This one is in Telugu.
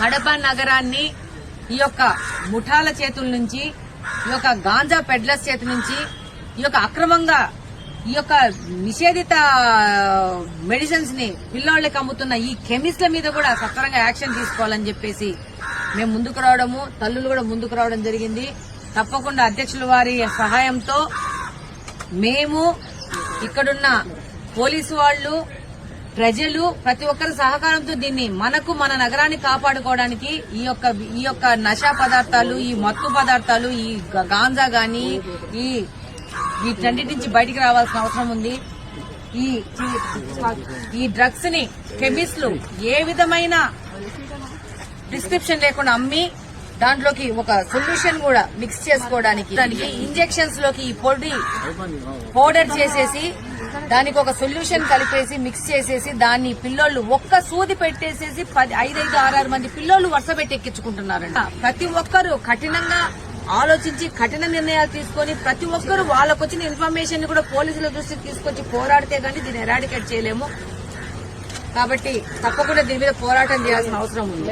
కడప నగరాన్ని ఈ యొక్క ముఠాల చేతుల నుంచి ఈ యొక్క గాంజా పెడ్లర్స్ చేతి నుంచి ఈ యొక్క అక్రమంగా ఈ యొక్క నిషేధిత మెడిసిన్స్ని పిల్లోళ్ళకి అమ్ముతున్న ఈ కెమిస్ట్ల మీద కూడా సత్వరంగా యాక్షన్ తీసుకోవాలని చెప్పేసి మేము ముందుకు రావడము తల్లులు కూడా ముందుకు రావడం జరిగింది. తప్పకుండా అధ్యక్షుల వారి సహాయంతో మేము ఇక్కడున్న పోలీసు వాళ్ళు ప్రజలు ప్రతి ఒక్కరి సహకారంతో దీన్ని మనకు మన నగరాన్ని కాపాడుకోవడానికి ఈ యొక్క ఈ యొక్క నశా పదార్థాలు ఈ మత్తు పదార్థాలు ఈ గాంజా గాని ఈ వీటన్నిటి నుంచి బయటికి రావాల్సిన అవసరం ఉంది. ఈ ఈ డ్రగ్స్ని కెమిస్ట్లు ఏ విధమైన ప్రిస్క్రిప్షన్ లేకుండా అమ్మి దాంట్లోకి ఒక సొల్యూషన్ కూడా మిక్స్ చేసుకోవడానికి దానికి ఇంజెక్షన్స్లోకి ఈ పొడి పౌడర్ చేసేసి దానికి ఒక సొల్యూషన్ కలిపేసి మిక్స్ చేసేసి దాన్ని పిల్లోళ్ళు ఒక్క సూది పెట్టేసేసి పది ఐదైదు ఆరారు మంది పిల్లోళ్ళు వరుస పెట్టి ఎక్కించుకుంటున్నారంట. ప్రతి ఒక్కరు కఠినంగా ఆలోచించి కఠిన నిర్ణయాలు తీసుకొని ప్రతి ఒక్కరు వాళ్ళకు వచ్చిన ఇన్ఫర్మేషన్ని కూడా పోలీసుల దృష్టికి తీసుకొచ్చి పోరాడితే కానీ దీన్ని ఎరాడికేట్ చేయలేము. కాబట్టి తప్పకుండా దీని మీద పోరాటం చేయాల్సిన అవసరం ఉంది.